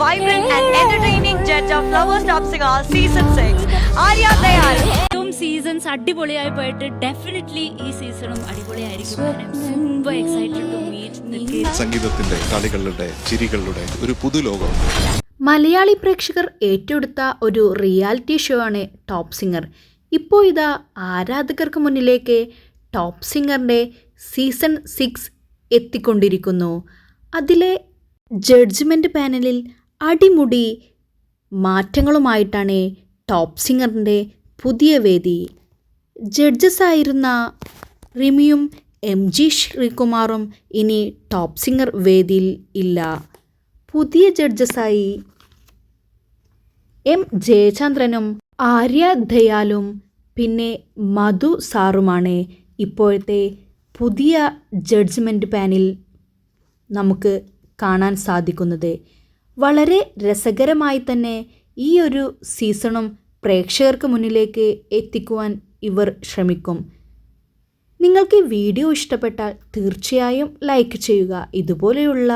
vibrant and entertaining judge of Flowers Top Singer Season 6, Arya Dayal. Seasons അടിപൊളിയായി പോയിട്ട് definitely ഈ സീസണും അടിപൊളിയായിരിക്കും. Excited to meet സംഗീതത്തിന്റെ കളികളുടെ ചിരികളുടെ ഒരു പുതുലോകം. മലയാളി പ്രേക്ഷകർ ഏറ്റെടുത്ത ഒരു റിയാലിറ്റി ഷോ ആണ് ടോപ്പ് സിംഗർ ഇപ്പോൾ ഇതാ ആരാധകർക്ക് മുന്നിലേക്ക് ടോപ്പ് സിംഗറിന്റെ സീസൺ സിക്സ് എത്തിക്കൊണ്ടിരിക്കുന്നു. അതിലെ ജഡ്ജ്മെന്റ് പാനലിൽ അടിമുടി മാറ്റങ്ങളുമായിട്ടാണ് ടോപ്പ് സിംഗറിന്റെ പുതിയ വേദി. ജഡ്ജസ് ആയിരുന്ന റിമിയും എം ജി ശ്രീകുമാറും ഇനി ടോപ്പ് സിംഗർ വേദിയിൽ ഇല്ല. പുതിയ ജഡ്ജസായി എം ജയചന്ദ്രനും ആര്യ ദയാലും പിന്നെ മധു സാറുമാണ് ഇപ്പോഴത്തെ പുതിയ ജഡ്ജ്മെന്റ് പാനിൽ നമുക്ക് കാണാൻ സാധിക്കുന്നത്. വളരെ രസകരമായി തന്നെ ഈ ഒരു സീസണും പ്രേക്ഷകർക്ക് മുന്നിലേക്ക് എത്തിക്കുവാൻ ഇവർ ശ്രമിക്കും. നിങ്ങൾക്ക് വീഡിയോ ഇഷ്ടപ്പെട്ടാൽ തീർച്ചയായും ലൈക്ക് ചെയ്യുക. ഇതുപോലെയുള്ള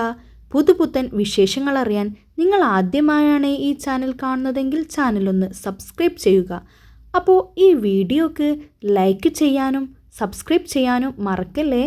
പുതുപുത്തൻ വിശേഷങ്ങൾ അറിയാൻ നിങ്ങൾ ആദ്യമായാണ് ഈ ചാനൽ കാണുന്നതെങ്കിൽ ചാനലൊന്ന് സബ്സ്ക്രൈബ് ചെയ്യുക. അപ്പോൾ ഈ വീഡിയോക്ക് ലൈക്ക് ചെയ്യാനും സബ്സ്ക്രൈബ് ചെയ്യാനും മറക്കല്ലേ?